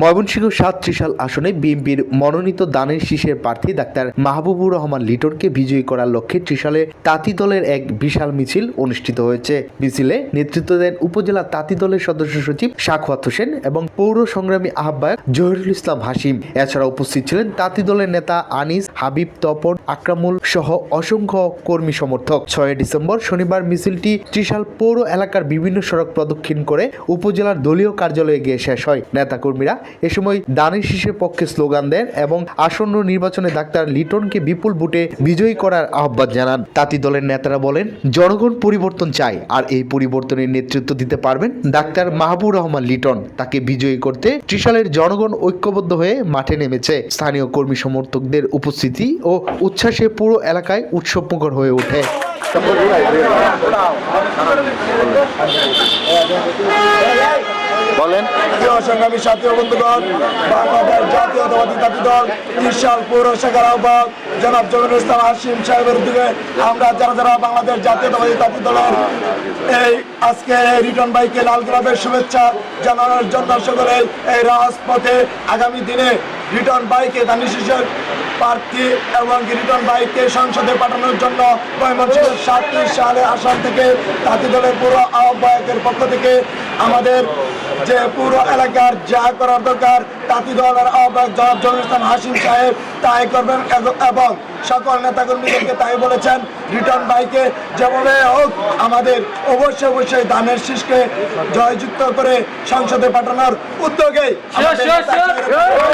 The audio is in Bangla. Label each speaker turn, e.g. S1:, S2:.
S1: ময়মনসিংহ সাত ত্রিশাল আসনে বিএনপির মনোনীত দানের শীষের প্রার্থী ডাক্তার মাহবুবুর রহমান লিটনকে বিজয়ী করার লক্ষ্যে ত্রিশালে তাঁতি দলের এক বিশাল মিছিল অনুষ্ঠিত হয়েছে। মিছিলে নেতৃত্ব দেন উপজেলা তাঁতি দলের সদস্য সচিব সাখওয়াত হোসেন এবং পৌর সংগ্রামী আহ্বায়ক জহিরুল ইসলাম হাসিম এছাড়া উপস্থিত ছিলেন তাঁতি দলের নেতা আনিস, হাবিব, তপন, আকরামুল সহ অসংখ্য কর্মী সমর্থক। ছয় ডিসেম্বর শনিবার মিছিলটি ত্রিশাল পৌর এলাকার বিভিন্ন সড়ক প্রদক্ষিণ করে উপজেলার দলীয় কার্যালয়ে গিয়ে শেষ হয়। নেতাকর্মীরা এ সময় দানের শীষের পক্ষে স্লোগান দেন এবং আসন্ন নির্বাচনে ডাক্তার লিটনকে বিপুল ভোটে বিজয়ী করার আহ্বান জানান। তাঁতি দলের নেতারা বলেন, জনগণ পরিবর্তন চায় আর এই পরিবর্তনের নেতৃত্ব দিতে পারবেন ডাক্তার মাহবুব রহমান লিটন। তাকে বিজয়ী করতে ত্রিশালের জনগণ ঐক্যবদ্ধ হয়ে মাঠে নেমেছে। স্থানীয় কর্মী সমর্থকদের উপস্থিতি ও উচ্ছ্বাসে পুরো এলাকায় উৎসবমুখর হয়ে ওঠে।
S2: বলেন।
S3: সংগ্রামী সাথী বন্ধুগণ, বাংলাদেশ জাতীয়তাবাদী জাতি দল শাখার আহ্বায়ক জনাব ইসলাম হাসিম সাহেবের উদ্যোগে আমরা যারা যারা বাংলাদেশ জাতীয়তাবাদী জাতি দলের এই আজকে লাল শুভেচ্ছা জানানোর জন্য সকলে এই রাজপথে আগামী দিনে রিটন বাইকে ধানিশিসের প্রার্থী এবং রিটন বাইককে সংসদে পাঠানোর জন্য ময়মনসিংহ সাতটি সালে আসাম থেকে জাতি দলের পুরো আহ্বায়কের পক্ষ থেকে আমাদের যে পুরো এলাকার যা করার দরকার তাঁতি দলের আহ্বায়ক জনাব ইসলাম হাসিম সাহেব তাই করবেন এবং সকল নেতাকর্মীদেরকে তাই বলেছেন রিটার্ন বাইকে যেভাবে হোক আমাদের অবশ্যই অবশ্যই ধানের শীষকে জয়যুক্ত করে সংসদে পাঠানোর নেতা-